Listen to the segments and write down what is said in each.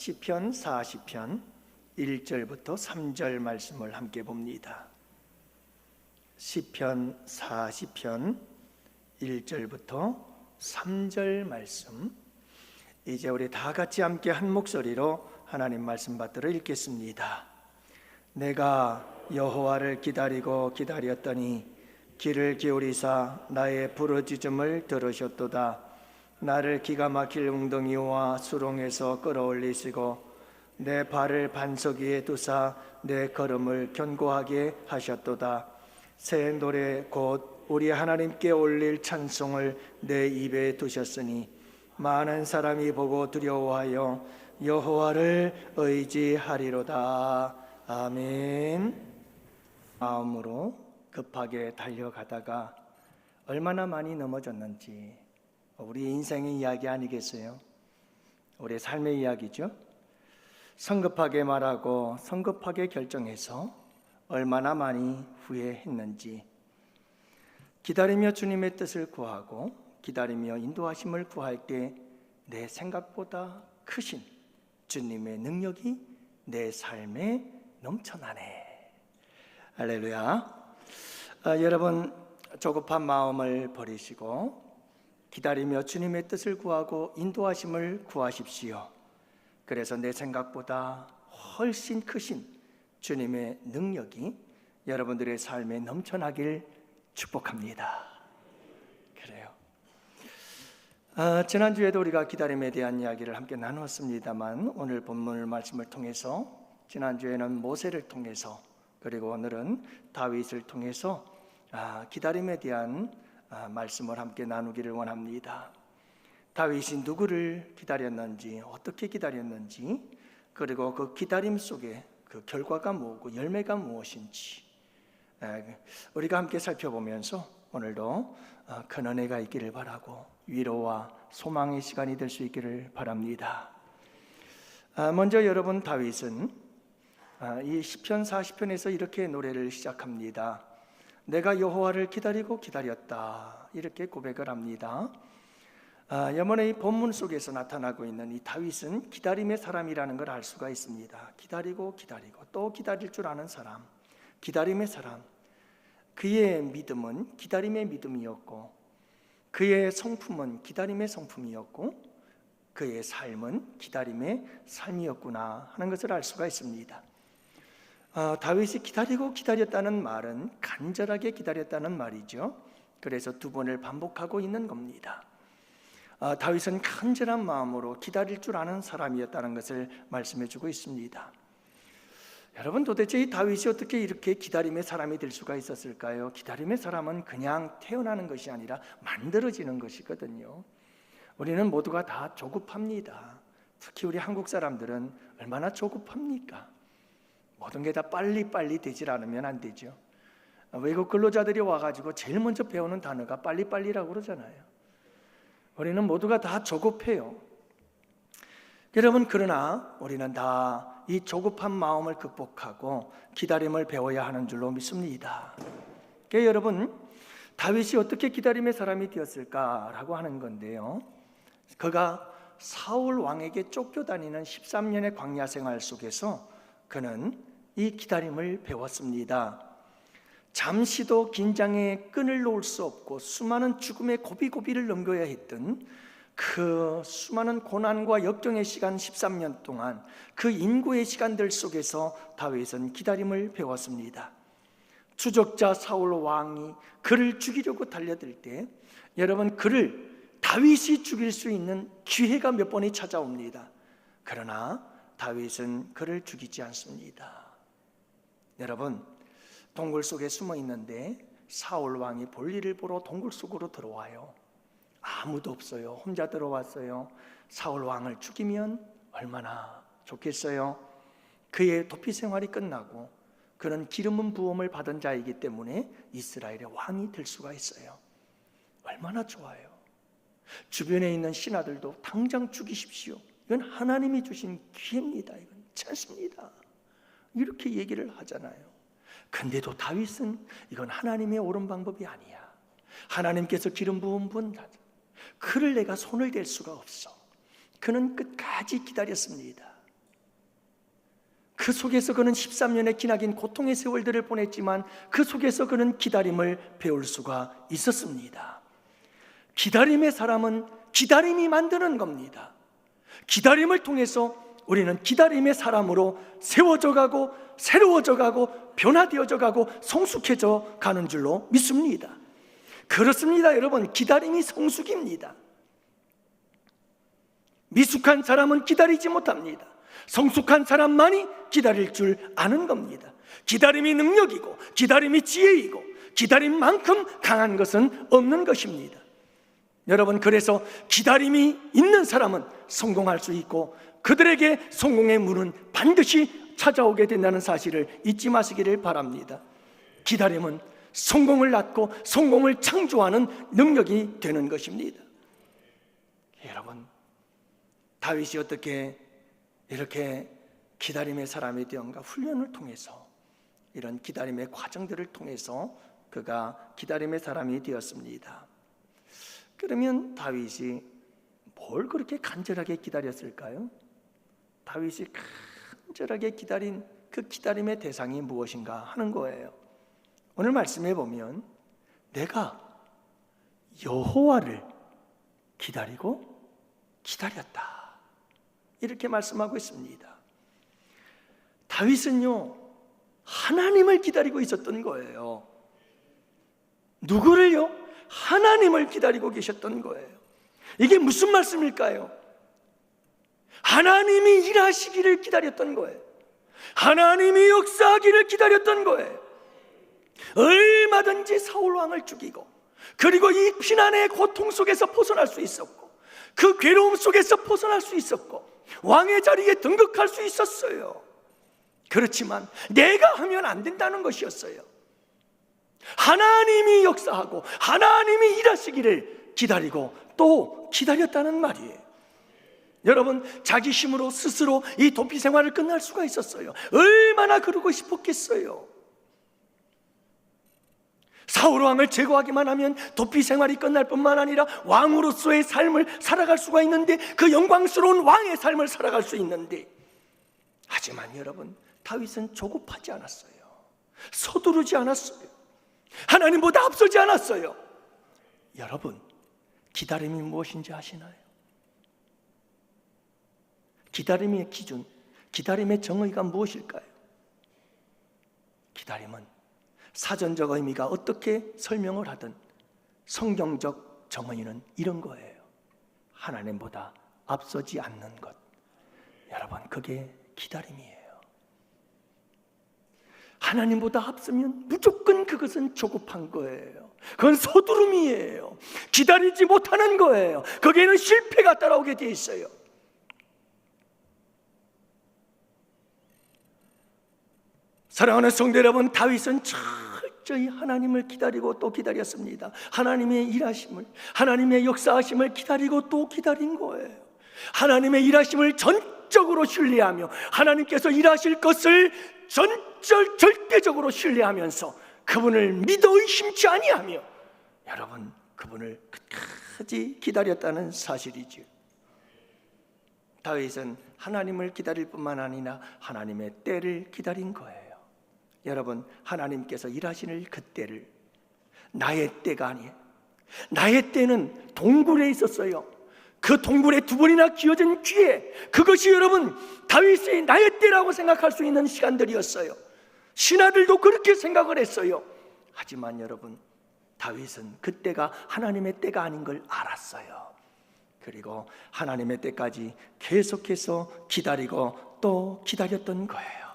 시편 40편 1절부터 3절 말씀을 함께 봅니다. 시편 40편 1절부터 3절 말씀 이제 우리 다 같이 함께 한 목소리로 하나님 말씀 받들어 읽겠습니다. 내가 여호와를 기다리고 기다렸더니 귀를 기울이사 나의 부르짖음을 들으셨도다. 나를 기가 막힐 웅덩이와 수렁에서 끌어올리시고 내 발을 반석 위에 두사 내 걸음을 견고하게 하셨도다. 새 노래 곧 우리 하나님께 올릴 찬송을 내 입에 두셨으니 많은 사람이 보고 두려워하여 여호와를 의지하리로다. 아멘. 마음으로 급하게 달려가다가 얼마나 많이 넘어졌는지 우리 인생의 이야기 아니겠어요? 우리 삶의 이야기죠. 성급하게 말하고 성급하게 결정해서 얼마나 많이 후회했는지 기다리며 주님의 뜻을 구하고 기다리며 인도하심을 구할 때 내 생각보다 크신 주님의 능력이 내 삶에 넘쳐나네. 할렐루야. 아, 여러분 조급한 마음을 버리시고 기다리며 주님의 뜻을 구하고 인도하심을 구하십시오. 그래서 내 생각보다 훨씬 크신 주님의 능력이 여러분들의 삶에 넘쳐나길 축복합니다. 그래요. 아, 지난주에도 우리가 기다림에 대한 이야기를 함께 나누었습니다만 오늘 본문 말씀을 통해서 지난주에는 모세를 통해서 그리고 오늘은 다윗을 통해서 아, 기다림에 대한 아, 말씀을 함께 나누기를 원합니다. 다윗이 누구를 기다렸는지 어떻게 기다렸는지 그리고 그 기다림 속에 그 결과가 뭐고 열매가 무엇인지 우리가 함께 살펴보면서 오늘도 어, 큰 은혜가 있기를 바라고 위로와 소망의 시간이 될 수 있기를 바랍니다. 아, 먼저 여러분 다윗은 아, 이 시편 40편에서 이렇게 노래를 시작합니다. 내가 여호와를 기다리고 기다렸다 이렇게 고백을 합니다. 아, 이 본문 속에서 나타나고 있는 이 다윗은 기다림의 사람이라는 걸 알 수가 있습니다. 기다리고 기다리고 또 기다릴 줄 아는 사람, 기다림의 사람. 그의 믿음은 기다림의 믿음이었고, 그의 성품은 기다림의 성품이었고, 그의 삶은 기다림의 삶이었구나 하는 것을 알 수가 있습니다. 어, 다윗이 기다리고 기다렸다는 말은 간절하게 기다렸다는 말이죠. 그래서 두 번을 반복하고 있는 겁니다. 어, 다윗은 간절한 마음으로 기다릴 줄 아는 사람이었다는 것을 말씀해주고 있습니다. 여러분 도대체 이 다윗이 어떻게 이렇게 기다림의 사람이 될 수가 있었을까요? 기다림의 사람은 그냥 태어나는 것이 아니라 만들어지는 것이거든요. 우리는 모두가 다 조급합니다. 특히 우리 한국 사람들은 얼마나 조급합니까? 모든 게 다 빨리빨리 되질 않으면 안 되죠. 외국 근로자들이 와가지고 제일 먼저 배우는 단어가 빨리빨리라고 그러잖아요. 우리는 모두가 다 조급해요. 여러분, 그러나 우리는 다 이 조급한 마음을 극복하고 기다림을 배워야 하는 줄로 믿습니다. 그러니까 여러분, 다윗이 어떻게 기다림의 사람이 되었을까라고 하는 건데요. 그가 사울 왕에게 쫓겨다니는 13년의 광야 생활 속에서 그는 이 기다림을 배웠습니다. 잠시도 긴장의 끈을 놓을 수 없고 수많은 죽음의 고비고비를 넘겨야 했던 그 수많은 고난과 역경의 시간 13년 동안 그 인구의 시간들 속에서 다윗은 기다림을 배웠습니다. 추적자 사울 왕이 그를 죽이려고 달려들 때 여러분 그를 다윗이 죽일 수 있는 기회가 몇 번이 찾아옵니다. 그러나 다윗은 그를 죽이지 않습니다. 여러분 동굴 속에 숨어 있는데 사울 왕이 볼일을 보러 동굴 속으로 들어와요. 아무도 없어요. 혼자 들어왔어요. 사울 왕을 죽이면 얼마나 좋겠어요. 그의 도피 생활이 끝나고 그는 기름은 부음을 받은 자이기 때문에 이스라엘의 왕이 될 수가 있어요. 얼마나 좋아요. 주변에 있는 신하들도 당장 죽이십시오. 이건 하나님이 주신 기회입니다. 이건 찬스입니다. 이렇게 얘기를 하잖아요. 근데도 다윗은 이건 하나님의 옳은 방법이 아니야. 하나님께서 기름 부은 분 그를 내가 손을 댈 수가 없어. 그는 끝까지 기다렸습니다. 그 속에서 그는 13년의 기나긴 고통의 세월들을 보냈지만 그 속에서 그는 기다림을 배울 수가 있었습니다. 기다림의 사람은 기다림이 만드는 겁니다. 기다림을 통해서 우리는 기다림의 사람으로 세워져 가고 새로워져 가고 변화되어져 가고 성숙해져 가는 줄로 믿습니다. 그렇습니다, 여러분. 기다림이 성숙입니다. 미숙한 사람은 기다리지 못합니다. 성숙한 사람만이 기다릴 줄 아는 겁니다. 기다림이 능력이고, 기다림이 지혜이고, 기다림만큼 강한 것은 없는 것입니다. 여러분, 그래서 기다림이 있는 사람은 성공할 수 있고, 그들에게 성공의 문은 반드시 찾아오게 된다는 사실을 잊지 마시기를 바랍니다. 기다림은 성공을 낳고 성공을 창조하는 능력이 되는 것입니다. 여러분, 다윗이 어떻게 이렇게 기다림의 사람이 되었는가? 훈련을 통해서 이런 기다림의 과정들을 통해서 그가 기다림의 사람이 되었습니다. 그러면 다윗이 뭘 그렇게 간절하게 기다렸을까요? 다윗이 간절하게 기다린 그 기다림의 대상이 무엇인가 하는 거예요. 오늘 말씀해 보면 내가 여호와를 기다리고 기다렸다. 이렇게 말씀하고 있습니다. 다윗은요, 하나님을 기다리고 있었던 거예요. 누구를요? 하나님을 기다리고 계셨던 거예요. 이게 무슨 말씀일까요? 하나님이 일하시기를 기다렸던 거예요. 하나님이 역사하기를 기다렸던 거예요. 얼마든지 사울 왕을 죽이고 그리고 이 피난의 고통 속에서 벗어날 수 있었고 그 괴로움 속에서 벗어날 수 있었고 왕의 자리에 등극할 수 있었어요. 그렇지만 내가 하면 안 된다는 것이었어요. 하나님이 역사하고 하나님이 일하시기를 기다리고 또 기다렸다는 말이에요. 여러분 자기 힘으로 스스로 이 도피 생활을 끝날 수가 있었어요. 얼마나 그러고 싶었겠어요. 사울 왕을 제거하기만 하면 도피 생활이 끝날 뿐만 아니라 왕으로서의 삶을 살아갈 수가 있는데 그 영광스러운 왕의 삶을 살아갈 수 있는데 하지만 여러분 다윗은 조급하지 않았어요. 서두르지 않았어요. 하나님보다 앞서지 않았어요. 여러분 기다림이 무엇인지 아시나요? 기다림의 기준, 기다림의 정의가 무엇일까요? 기다림은 사전적 의미가 어떻게 설명을 하든 성경적 정의는 이런 거예요. 하나님보다 앞서지 않는 것. 여러분, 그게 기다림이에요. 하나님보다 앞서면 무조건 그것은 조급한 거예요. 그건 서두름이에요. 기다리지 못하는 거예요. 거기에는 실패가 따라오게 돼 있어요. 사랑하는 성도 여러분, 다윗은 철저히 하나님을 기다리고 또 기다렸습니다. 하나님의 일하심을, 하나님의 역사하심을 기다리고 또 기다린 거예요. 하나님의 일하심을 전적으로 신뢰하며 하나님께서 일하실 것을 전절 절대적으로 신뢰하면서 그분을 믿어 의심치 아니하며 여러분 그분을 끝까지 기다렸다는 사실이지요. 다윗은 하나님을 기다릴 뿐만 아니라 하나님의 때를 기다린 거예요. 여러분, 하나님께서 일하시는 그 때를 나의 때가 아니에요. 나의 때는 동굴에 있었어요. 그 동굴에 두 번이나 기어진 귀에 그것이 여러분 다윗이 나의 때라고 생각할 수 있는 시간들이었어요. 신하들도 그렇게 생각을 했어요. 하지만 여러분 다윗은 그때가 하나님의 때가 아닌 걸 알았어요. 그리고 하나님의 때까지 계속해서 기다리고 또 기다렸던 거예요.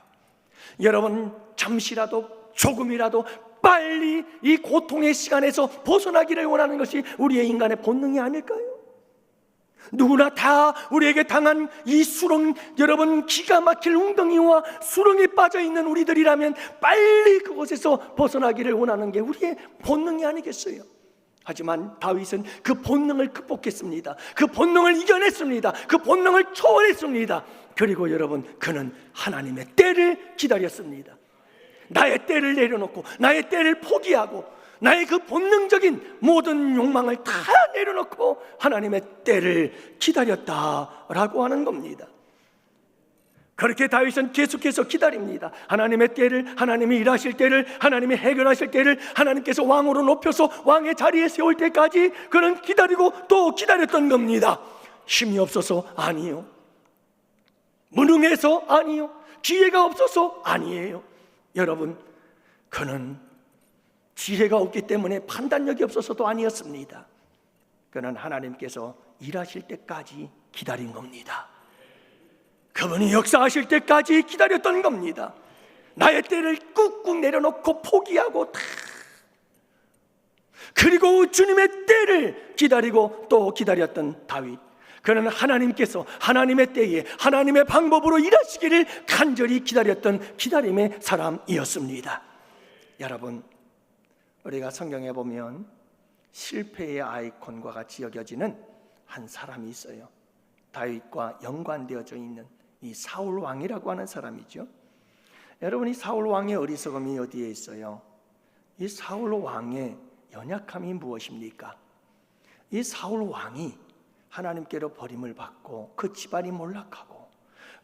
여러분 잠시라도 조금이라도 빨리 이 고통의 시간에서 벗어나기를 원하는 것이 우리의 인간의 본능이 아닐까요? 누구나 다 우리에게 당한 이 수렁 여러분 기가 막힐 웅덩이와 수렁에 빠져 있는 우리들이라면 빨리 그곳에서 벗어나기를 원하는 게 우리의 본능이 아니겠어요? 하지만 다윗은 그 본능을 극복했습니다. 그 본능을 이겨냈습니다. 그 본능을 초월했습니다. 그리고 여러분 그는 하나님의 때를 기다렸습니다. 나의 때를 내려놓고 나의 때를 포기하고 나의 그 본능적인 모든 욕망을 다 내려놓고 하나님의 때를 기다렸다라고 하는 겁니다. 그렇게 다윗은 계속해서 기다립니다. 하나님의 때를, 하나님이 일하실 때를, 하나님이 해결하실 때를 하나님께서 왕으로 높여서 왕의 자리에 세울 때까지 그는 기다리고 또 기다렸던 겁니다. 힘이 없어서 아니요. 무능해서 아니요. 지혜가 없어서 아니에요. 여러분, 그는 지혜가 없기 때문에 판단력이 없어서도 아니었습니다. 그는 하나님께서 일하실 때까지 기다린 겁니다. 그분이 역사하실 때까지 기다렸던 겁니다. 나의 때를 꾹꾹 내려놓고 포기하고 다 그리고 주님의 때를 기다리고 또 기다렸던 다윗. 그는 하나님께서 하나님의 때에 하나님의 방법으로 일하시기를 간절히 기다렸던 기다림의 사람이었습니다. 여러분, 우리가 성경에 보면 실패의 아이콘과 같이 여겨지는 한 사람이 있어요. 다윗과 연관되어져 있는 이 사울 왕이라고 하는 사람이죠. 여러분 이 사울 왕의 어리석음이 어디에 있어요? 이 사울 왕의 연약함이 무엇입니까? 이 사울 왕이 하나님께로 버림을 받고 그 집안이 몰락하고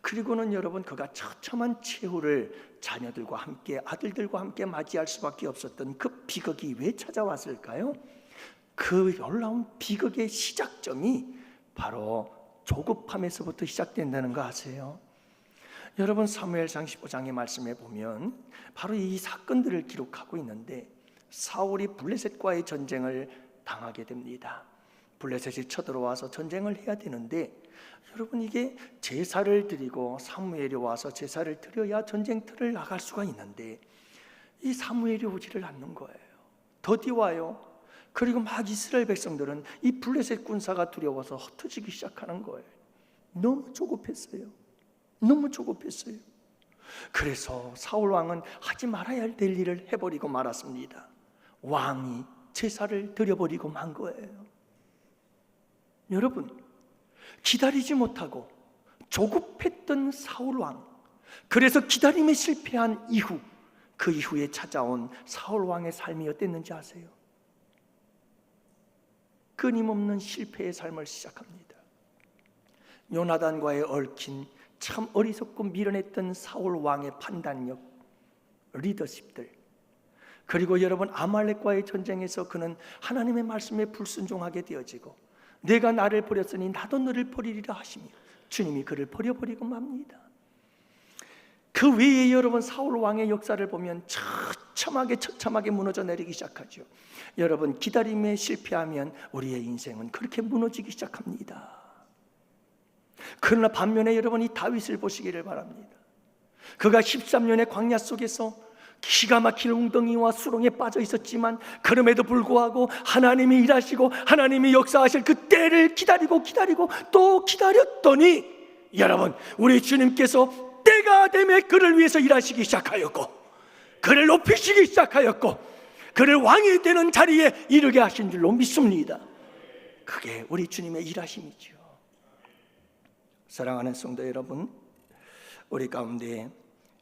그리고는 여러분 그가 처참한 최후를 자녀들과 함께 아들들과 함께 맞이할 수밖에 없었던 그 비극이 왜 찾아왔을까요? 그 놀라운 비극의 시작점이 바로 조급함에서부터 시작된다는 거 아세요? 여러분 사무엘상 15장의 말씀에 보면 바로 이 사건들을 기록하고 있는데 사울이 블레셋과의 전쟁을 당하게 됩니다. 블레셋이 쳐들어와서 전쟁을 해야 되는데 여러분 이게 제사를 드리고 사무엘이 와서 제사를 드려야 전쟁터를 나갈 수가 있는데 이 사무엘이 오지를 않는 거예요. 더디 와요. 그리고 막 이스라엘 백성들은 이 블레셋 군사가 두려워서 흩어지기 시작하는 거예요. 너무 조급했어요. 너무 조급했어요. 그래서 사울 왕은 하지 말아야 될 일을 해버리고 말았습니다. 왕이 제사를 드려버리고 만 거예요. 여러분, 기다리지 못하고 조급했던 사울 왕, 그래서 기다림에 실패한 이후, 그 이후에 찾아온 사울 왕의 삶이 어땠는지 아세요? 끊임없는 실패의 삶을 시작합니다. 요나단과의 얽힌 참 어리석고 미련했던 사울 왕의 판단력, 리더십들, 그리고 여러분 아말렉과의 전쟁에서 그는 하나님의 말씀에 불순종하게 되어지고 내가 나를 버렸으니 나도 너를 버리리라 하시며 주님이 그를 버려버리고 맙니다. 그 외에 여러분 사울 왕의 역사를 보면 처참하게 처참하게 무너져 내리기 시작하죠. 여러분 기다림에 실패하면 우리의 인생은 그렇게 무너지기 시작합니다. 그러나 반면에 여러분 이 다윗을 보시기를 바랍니다. 그가 13년의 광야 속에서 기가 막힌 웅덩이와 수렁에 빠져 있었지만 그럼에도 불구하고 하나님이 일하시고 하나님이 역사하실 그 때를 기다리고 기다리고 또 기다렸더니 여러분 우리 주님께서 때가 되면 그를 위해서 일하시기 시작하였고 그를 높이시기 시작하였고 그를 왕이 되는 자리에 이르게 하신 줄로 믿습니다. 그게 우리 주님의 일하심이죠. 사랑하는 성도 여러분, 우리 가운데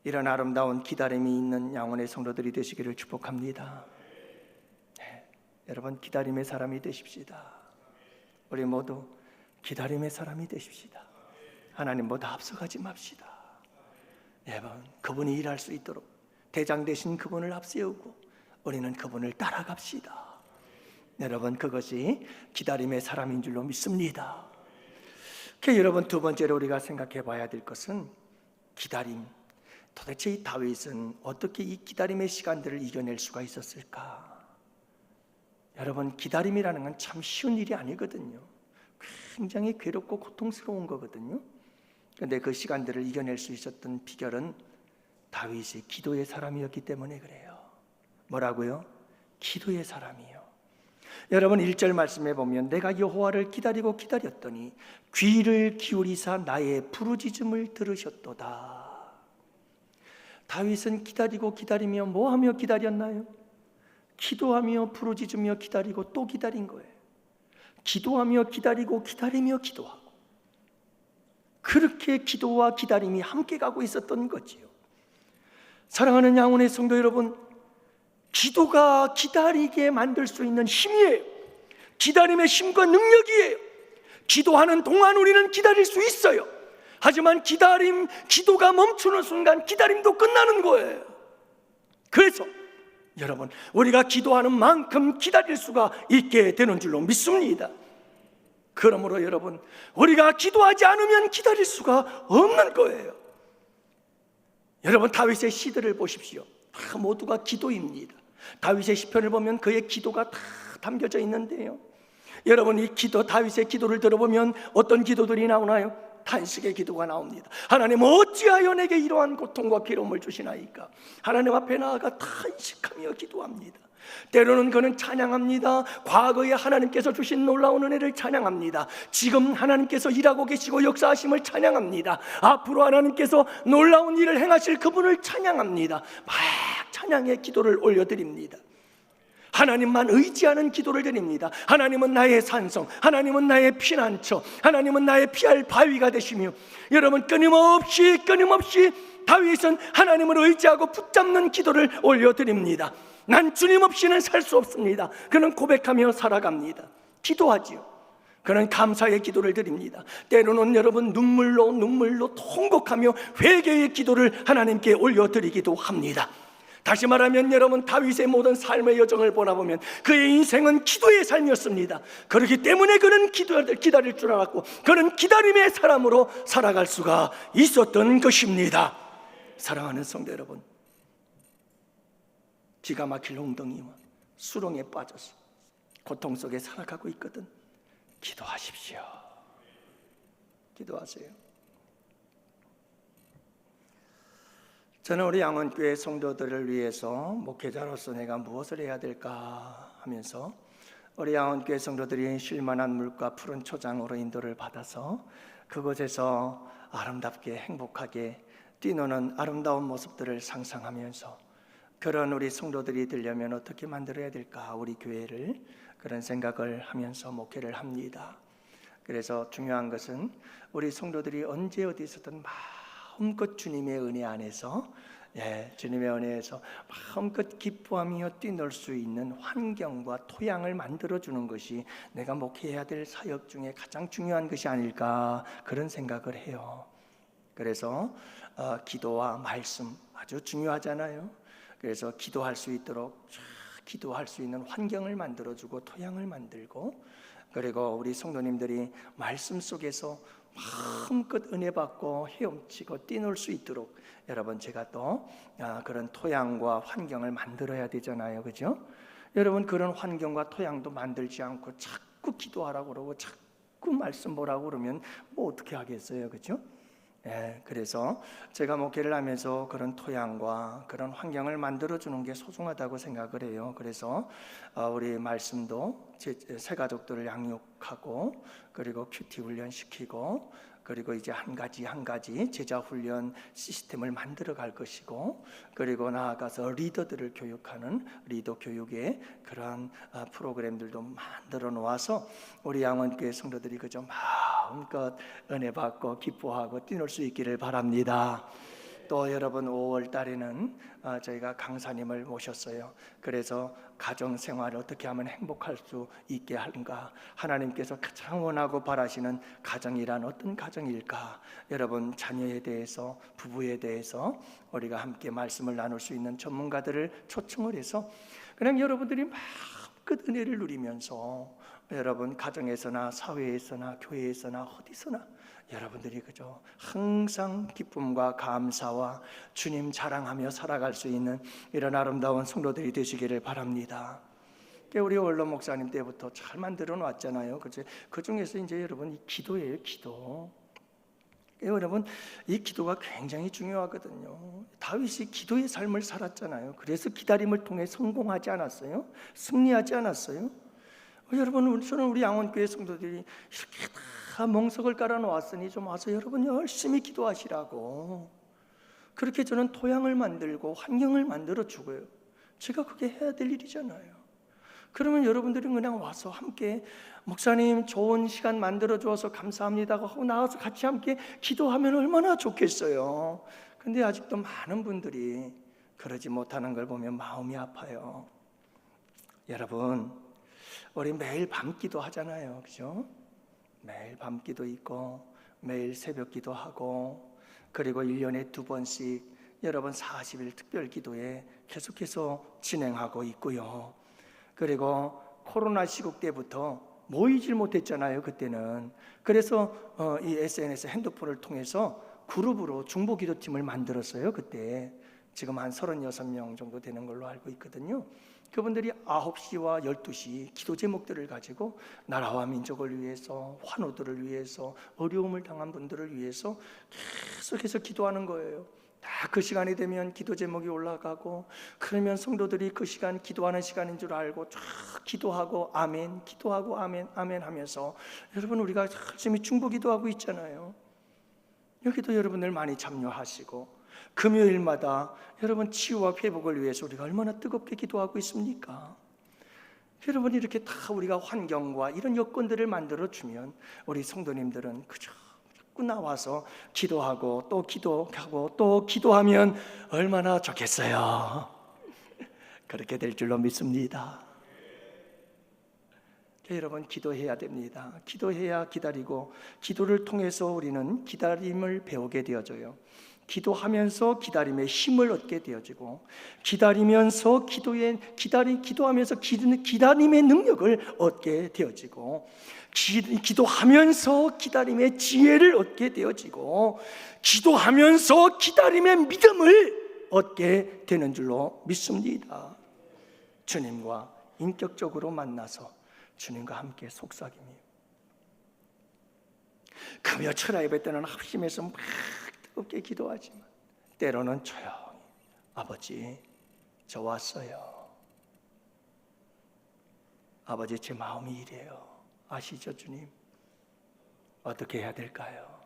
이런 아름다운 기다림이 있는 양원의 성도들이 되시기를 축복합니다. 네, 여러분 기다림의 사람이 되십시다. 우리 모두 기다림의 사람이 되십시다. 하나님보다 앞서가지 맙시다. 여러분 그분이 일할 수 있도록 대장 되신 그분을 앞세우고 우리는 그분을 따라갑시다. 여러분 그것이 기다림의 사람인 줄로 믿습니다. 그 여러분 두 번째로 우리가 생각해 봐야 될 것은 기다림. 도대체 이 다윗은 어떻게 이 기다림의 시간들을 이겨낼 수가 있었을까? 여러분 기다림이라는 건 참 쉬운 일이 아니거든요. 굉장히 괴롭고 고통스러운 거거든요. 그런데 그 시간들을 이겨낼 수 있었던 비결은 다윗이 기도의 사람이었기 때문에 그래요. 뭐라고요? 기도의 사람이요. 여러분 1절 말씀에 보면 내가 여호와를 기다리고 기다렸더니 귀를 기울이사 나의 부르짖음을 들으셨도다. 다윗은 기다리고 기다리며 뭐 하며 기다렸나요? 기도하며 부르짖으며 기다리고 또 기다린 거예요. 기도하며 기다리고 기다리며 기도하고 그렇게 기도와 기다림이 함께 가고 있었던 거지요. 사랑하는 양원의 성도 여러분, 기도가 기다리게 만들 수 있는 힘이에요. 기다림의 힘과 능력이에요. 기도하는 동안 우리는 기다릴 수 있어요. 하지만 기다림, 기도가 멈추는 순간 기다림도 끝나는 거예요. 그래서 여러분, 우리가 기도하는 만큼 기다릴 수가 있게 되는 줄로 믿습니다. 그러므로 여러분, 우리가 기도하지 않으면 기다릴 수가 없는 거예요. 여러분, 다윗의 시들을 보십시오. 다 모두가 기도입니다. 다윗의 시편을 보면 그의 기도가 다 담겨져 있는데요. 여러분, 이 기도, 다윗의 기도를 들어보면 어떤 기도들이 나오나요? 탄식의 기도가 나옵니다. 하나님 어찌하여 내게 이러한 고통과 괴로움을 주시나이까? 하나님 앞에 나아가 탄식하며 기도합니다. 때로는 그는 찬양합니다. 과거에 하나님께서 주신 놀라운 은혜를 찬양합니다. 지금 하나님께서 일하고 계시고 역사하심을 찬양합니다. 앞으로 하나님께서 놀라운 일을 행하실 그분을 찬양합니다. 막 찬양의 기도를 올려드립니다. 하나님만 의지하는 기도를 드립니다. 하나님은 나의 산성, 하나님은 나의 피난처, 하나님은 나의 피할 바위가 되시며 여러분 끊임없이 끊임없이 다윗은 하나님을 의지하고 붙잡는 기도를 올려드립니다. 난 주님 없이는 살 수 없습니다. 그는 고백하며 살아갑니다. 기도하지요. 그는 감사의 기도를 드립니다. 때로는 여러분 눈물로 눈물로 통곡하며 회개의 기도를 하나님께 올려드리기도 합니다. 다시 말하면 여러분 다윗의 모든 삶의 여정을 보나 보면 그의 인생은 기도의 삶이었습니다. 그렇기 때문에 그는 기도를 기다릴 줄 알았고 그는 기다림의 사람으로 살아갈 수가 있었던 것입니다. 사랑하는 성도 여러분, 기가 막힐 웅덩이와 수렁에 빠져서 고통 속에 살아가고 있거든. 기도하십시오. 기도하세요. 저는 우리 양원교회 성도들을 위해서 목회자로서 내가 무엇을 해야 될까 하면서 우리 양원교회 성도들이 쉴만한 물과 푸른 초장으로 인도를 받아서 그곳에서 아름답게 행복하게 뛰노는 아름다운 모습들을 상상하면서 그런 우리 성도들이 되려면 어떻게 만들어야 될까 우리 교회를 그런 생각을 하면서 목회를 합니다. 그래서 중요한 것은 우리 성도들이 언제 어디서든 마음껏 주님의 은혜 안에서 예, 주님의 은혜에서 마음껏 기뻐하며 뛰놀 수 있는 환경과 토양을 만들어 주는 것이 내가 목회해야 될 사역 중에 가장 중요한 것이 아닐까 그런 생각을 해요. 그래서 어, 기도와 말씀 아주 중요하잖아요. 그래서 기도할 수 있도록 기도할 수 있는 환경을 만들어 주고 토양을 만들고 그리고 우리 성도님들이 말씀 속에서 마음껏 은혜 받고 헤엄치고 뛰놀 수 있도록 여러분 제가 또 아, 그런 토양과 환경을 만들어야 되잖아요. 그죠? 여러분 그런 환경과 토양도 만들지 않고 자꾸 기도하라고 그러고 자꾸 말씀 보라고 그러면 뭐 어떻게 하겠어요. 그죠? 예, 그래서 제가 목회를 하면서 그런 토양과 그런 환경을 만들어 주는 게 소중하다고 생각을 해요. 그래서 어, 우리 말씀도 새 가족들을 양육하고 그리고 큐티 훈련 시키고 그리고 이제 한 가지 한 가지 제자 훈련 시스템을 만들어 갈 것이고 그리고 나아가서 리더들을 교육하는 리더 교육의 그런 어, 프로그램들도 만들어 놓아서 우리 양원교회 성도들이 그저 마음껏 은혜 받고 기뻐하고 뛰놀 수 있기를 바랍니다. 또 여러분 5월 달에는 어, 저희가 강사님을 모셨어요. 그래서 가정 생활을 어떻게 하면 행복할 수 있게 하는가? 하나님께서 가장 원하고 바라시는 가정이란 어떤 가정일까? 여러분 자녀에 대해서 부부에 대해서 우리가 함께 말씀을 나눌 수 있는 전문가들을 초청을 해서 그냥 여러분들이 마음껏 은혜를 누리면서 여러분 가정에서나 사회에서나 교회에서나 어디서나 여러분들이 그죠 항상 기쁨과 감사와 주님 자랑하며 살아갈 수 있는 이런 아름다운 성도들이 되시기를 바랍니다. 우리 원로 목사님 때부터 잘 만들어 놨잖아요. 그죠? 그 중에서 이제 여러분 이 기도예요, 기도. 여러분 이 기도가 굉장히 중요하거든요. 다윗이 기도의 삶을 살았잖아요. 그래서 기다림을 통해 성공하지 않았어요? 승리하지 않았어요? 여러분, 저는 우리 양원교회 성도들이 이렇게 다 멍석을 깔아 놓았으니 좀 와서 여러분 열심히 기도하시라고. 그렇게 저는 토양을 만들고 환경을 만들어 주고요. 제가 그게 해야 될 일이잖아요. 그러면 여러분들이 그냥 와서 함께 목사님 좋은 시간 만들어 주어서 감사합니다 하고 나와서 같이 함께 기도하면 얼마나 좋겠어요. 근데 아직도 많은 분들이 그러지 못하는 걸 보면 마음이 아파요. 여러분, 우리 매일 밤 기도 하잖아요. 그죠? 매일 밤기도 있고 매일 새벽 기도 하고 그리고 1년에 두 번씩 여러분 40일 특별 기도에 계속해서 진행하고 있고요. 그리고 코로나 시국 때부터 모이질 못했잖아요, 그때는. 그래서 어, 이 SNS 핸드폰을 통해서 그룹으로 중보 기도팀을 만들었어요, 그때. 지금 한 36명 정도 되는 걸로 알고 있거든요. 그분들이 9시와 12시 기도 제목들을 가지고 나라와 민족을 위해서 환우들을 위해서 어려움을 당한 분들을 위해서 계속해서 기도하는 거예요. 다그 시간이 되면 기도 제목이 올라가고 그러면 성도들이 그 시간 기도하는 시간인 줄 알고 쫙 기도하고 아멘 기도하고 아멘 아멘 하면서 여러분 우리가 열심히 중보 기도하고 있잖아요. 여기도 여러분들 많이 참여하시고 금요일마다 여러분 치유와 회복을 위해서 우리가 얼마나 뜨겁게 기도하고 있습니까? 여러분 이렇게 다 우리가 환경과 이런 여건들을 만들어 주면 우리 성도님들은 그저 자꾸 나와서 기도하고 또 기도하고 또 기도하면 얼마나 좋겠어요. 그렇게 될 줄로 믿습니다. 여러분 기도해야 됩니다. 기도해야 기다리고 기도를 통해서 우리는 기다림을 배우게 되어져요. 기도하면서 기다림의 힘을 얻게 되어지고 기다리면서 기도에 기다리 기도하면서 기, 기다림의 능력을 얻게 되어지고 기, 기도하면서 기다림의 지혜를 얻게 되어지고 기도하면서 기다림의 믿음을 얻게 되는 줄로 믿습니다. 주님과 인격적으로 만나서 주님과 함께 속삭이며 금요 철야 예배 때는 합심해서 막 뜨겁게 기도하지만 때로는 조용히 아버지 저 왔어요. 아버지 제 마음이 이래요. 아시죠 주님? 어떻게 해야 될까요?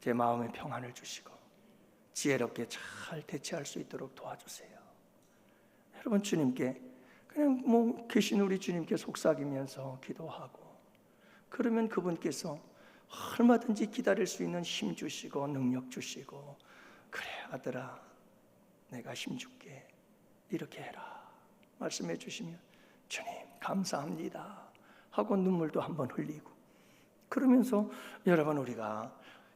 제 마음에 평안을 주시고 지혜롭게 잘 대처할 수 있도록 도와주세요. 여러분 주님께 그냥 뭐 계신 우리 주님께 속삭이면서 기도하고 그러면 그분께서 얼마든지 기다릴 수 있는 힘 주시고 능력 주시고 그래 아들아 내가 힘 줄게. 이렇게 해라. 말씀해 주시면 주님 감사합니다. 하고 눈물도 한번 흘리고. 그러면서 여러분 우리가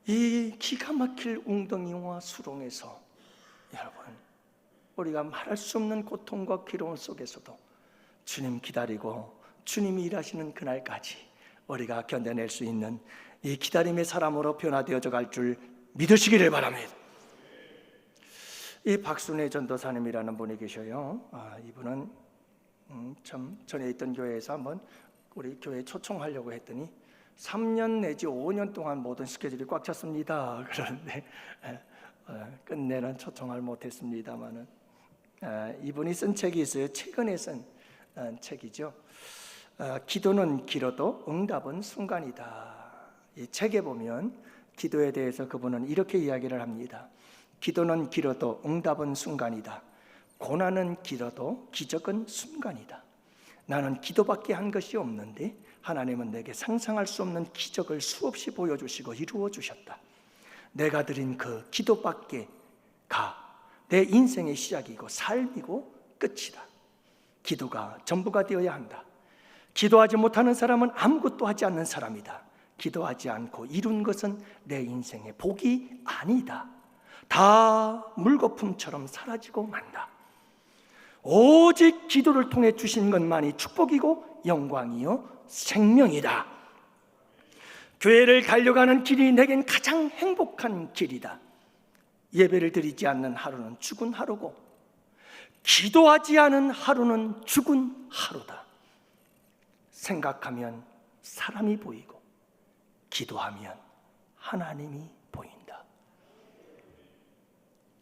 이 기가 막힐 웅덩이와 수렁에서 여러분 우리가 말할 수 없는 고통과 괴로움 속에서도 주님 기다리고 주님이 일하시는 그날까지 우리가 견뎌낼 수 있는 이 기다림의 사람으로 변화되어져 갈 줄 믿으시기를 바랍니다. 이 박순애 전도사님이라는 분이 계셔요. 아, 이분은 음, 참 전에 있던 교회에서 한번 우리 교회 초청하려고 했더니 3년 내지 5년 동안 모든 스케줄이 꽉 찼습니다. 그러는데 에, 어, 끝내는 초청을 못했습니다만은 이분이 쓴 책이 있어요. 최근에 쓴 어, 책이죠. 어, 기도는 길어도 응답은 순간이다. 이 책에 보면 기도에 대해서 그분은 이렇게 이야기를 합니다. 기도는 길어도 응답은 순간이다. 고난은 길어도 기적은 순간이다. 나는 기도밖에 한 것이 없는데 하나님은 내게 상상할 수 없는 기적을 수없이 보여주시고 이루어 주셨다. 내가 드린 그 기도밖에 가 내 인생의 시작이고 삶이고 끝이다. 기도가 전부가 되어야 한다. 기도하지 못하는 사람은 아무것도 하지 않는 사람이다. 기도하지 않고 이룬 것은 내 인생의 복이 아니다. 다 물거품처럼 사라지고 만다. 오직 기도를 통해 주신 것만이 축복이고 영광이요 생명이다. 교회를 가려가는 길이 내겐 가장 행복한 길이다. 예배를 드리지 않는 하루는 죽은 하루고 기도하지 않은 하루는 죽은 하루다. 생각하면 사람이 보이고 기도하면 하나님이 보인다.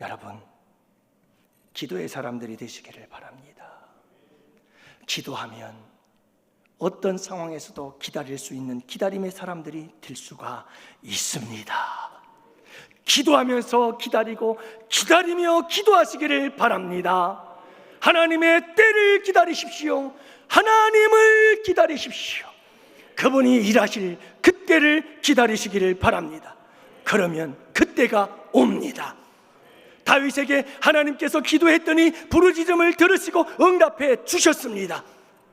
여러분, 기도의 사람들이 되시기를 바랍니다. 기도하면 어떤 상황에서도 기다릴 수 있는 기다림의 사람들이 될 수가 있습니다. 기도하면서 기다리고 기다리며 기도하시기를 바랍니다. 하나님의 때를 기다리십시오. 하나님을 기다리십시오. 그분이 일하실 그때를 기다리시기를 바랍니다. 그러면 그때가 옵니다. 다윗에게 하나님께서 기도했더니 부르짖음을 들으시고 응답해 주셨습니다.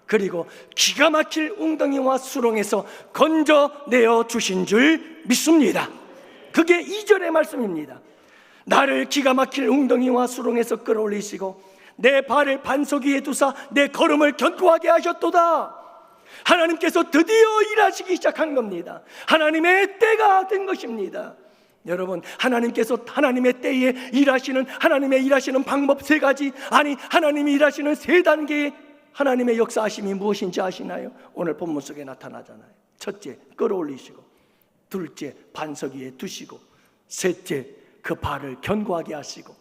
그리고 기가 막힐 웅덩이와 수렁에서 건져내어 주신 줄 믿습니다. 그게 2절의 말씀입니다. 나를 기가 막힐 웅덩이와 수렁에서 끌어올리시고 내 발을 반석 위에 두사 내 걸음을 견고하게 하셨도다. 하나님께서 드디어 일하시기 시작한 겁니다. 하나님의 때가 된 것입니다. 여러분, 하나님께서 하나님의 때에 일하시는 하나님의 일하시는 방법 세 가지 아니 하나님이 일하시는 세 단계의 하나님의 역사하심이 무엇인지 아시나요? 오늘 본문 속에 나타나잖아요. 첫째, 끌어올리시고 둘째, 반석 위에 두시고 셋째, 그 발을 견고하게 하시고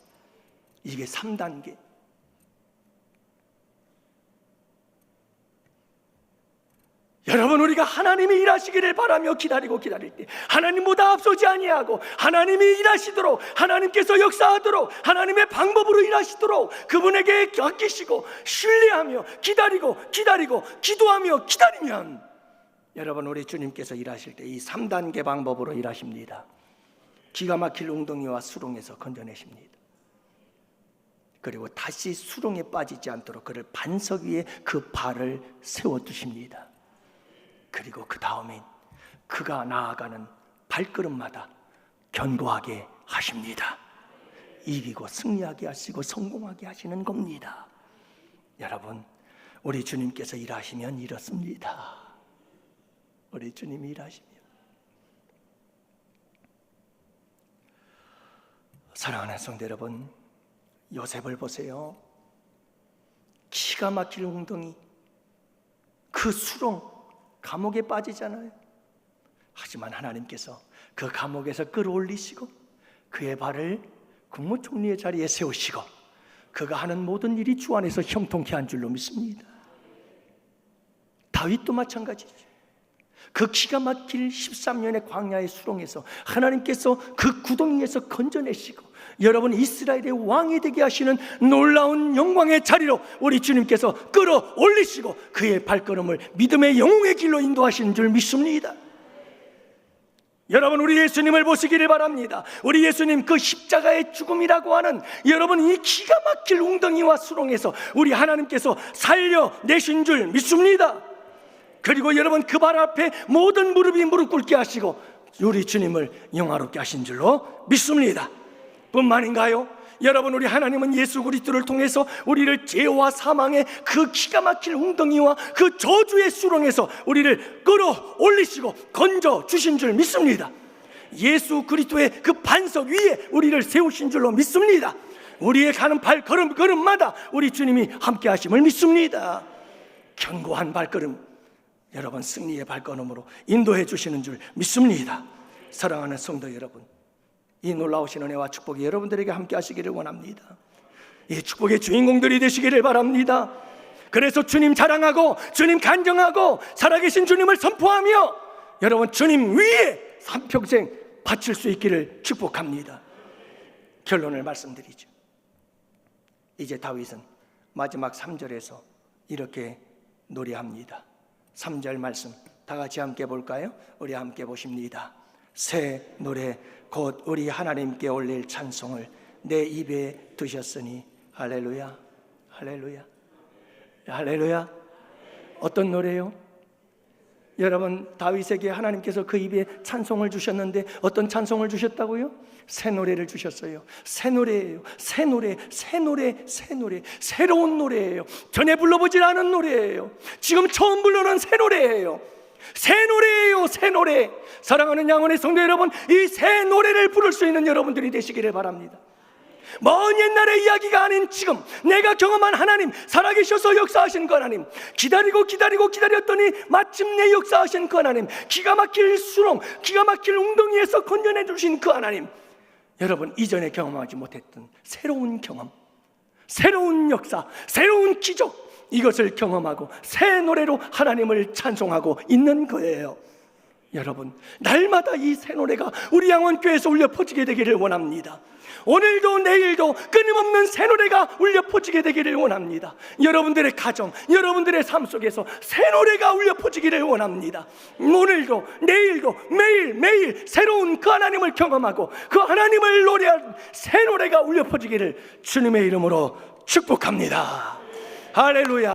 이게 3단계. 여러분 우리가 하나님이 일하시기를 바라며 기다리고 기다릴 때 하나님보다 앞서지 아니하고 하나님이 일하시도록 하나님께서 역사하도록 하나님의 방법으로 일하시도록 그분에게 맡기시고 신뢰하며 기다리고 기다리고 기도하며 기다리면 여러분 우리 주님께서 일하실 때 이 3단계 방법으로 일하십니다. 기가 막힐 웅덩이와 수렁에서 건져내십니다. 그리고 다시 수렁에 빠지지 않도록 그를 반석 위에 그 발을 세워 두십니다. 그리고 그 다음엔 그가 나아가는 발걸음마다 견고하게 하십니다. 이기고 승리하게 하시고 성공하게 하시는 겁니다. 여러분, 우리 주님께서 일하시면 이렇습니다. 우리 주님이 일하시면 사랑하는 성도 여러분, 요셉을 보세요. 기가 막힐 웅덩이, 그 수렁, 감옥에 빠지잖아요. 하지만 하나님께서 그 감옥에서 끌어올리시고 그의 발을 국무총리의 자리에 세우시고 그가 하는 모든 일이 주 안에서 형통케 한 줄로 믿습니다. 다윗도 마찬가지죠. 그 기가 막힐 13년의 광야의 수렁에서 하나님께서 그 구덩이에서 건져내시고 여러분 이스라엘의 왕이 되게 하시는 놀라운 영광의 자리로 우리 주님께서 끌어올리시고 그의 발걸음을 믿음의 영웅의 길로 인도하시는 줄 믿습니다. 여러분 우리 예수님을 보시기를 바랍니다. 우리 예수님 그 십자가의 죽음이라고 하는 여러분 이 기가 막힐 웅덩이와 수렁에서 우리 하나님께서 살려 내신 줄 믿습니다. 그리고 여러분 그 발 앞에 모든 무릎이 무릎 꿇게 하시고 우리 주님을 영화롭게 하신 줄로 믿습니다. 뿐만인가요? 여러분 우리 하나님은 예수 그리스도를 통해서 우리를 죄와 사망의 그 기가 막힐 웅덩이와 그 저주의 수렁에서 우리를 끌어올리시고 건져 주신 줄 믿습니다. 예수 그리스도의 그 반석 위에 우리를 세우신 줄로 믿습니다. 우리의 가는 발걸음 걸음마다 우리 주님이 함께 하심을 믿습니다. 견고한 발걸음 여러분 승리의 발걸음으로 인도해 주시는 줄 믿습니다. 사랑하는 성도 여러분 이 놀라우신 은혜와 축복이 여러분들에게 함께 하시기를 원합니다. 이 축복의 주인공들이 되시기를 바랍니다. 그래서 주님 자랑하고 주님 간정하고 살아계신 주님을 선포하며 여러분 주님 위에 삼평생 바칠 수 있기를 축복합니다. 결론을 말씀드리죠. 이제 다윗은 마지막 3절에서 이렇게 노래합니다. 3절 말씀 다 같이 함께 볼까요? 우리 함께 보십니다. 새 노래 곧 우리 하나님께 올릴 찬송을 내 입에 두셨으니 할렐루야 할렐루야 할렐루야 어떤 노래요? 여러분 다윗에게 하나님께서 그 입에 찬송을 주셨는데 어떤 찬송을 주셨다고요? 새 노래를 주셨어요. 새 노래예요. 새 노래, 새 노래, 새 노래, 새로운 노래예요. 전에 불러보질 않은 노래예요. 지금 처음 부르는 새 노래예요. 새 노래예요, 새 노래. 사랑하는 양원의 성도 여러분, 이 새 노래를 부를 수 있는 여러분들이 되시기를 바랍니다. 먼 옛날의 이야기가 아닌 지금 내가 경험한 하나님 살아계셔서 역사하신 그 하나님 기다리고 기다리고 기다렸더니 마침내 역사하신 그 하나님 기가 막힐 수렁 기가 막힐 웅덩이에서 건져내 주신 그 하나님 여러분 이전에 경험하지 못했던 새로운 경험 새로운 역사 새로운 기적 이것을 경험하고 새 노래로 하나님을 찬송하고 있는 거예요 여러분 날마다 이 새 노래가 우리 양원교회에서 울려 퍼지게 되기를 원합니다 오늘도 내일도 끊임없는 새 노래가 울려 퍼지게 되기를 원합니다. 여러분들의 가정, 여러분들의 삶 속에서 새 노래가 울려 퍼지기를 원합니다. 오늘도 내일도 매일 매일 새로운 그 하나님을 경험하고 그 하나님을 노래한 새 노래가 울려 퍼지기를 주님의 이름으로 축복합니다. 할렐루야.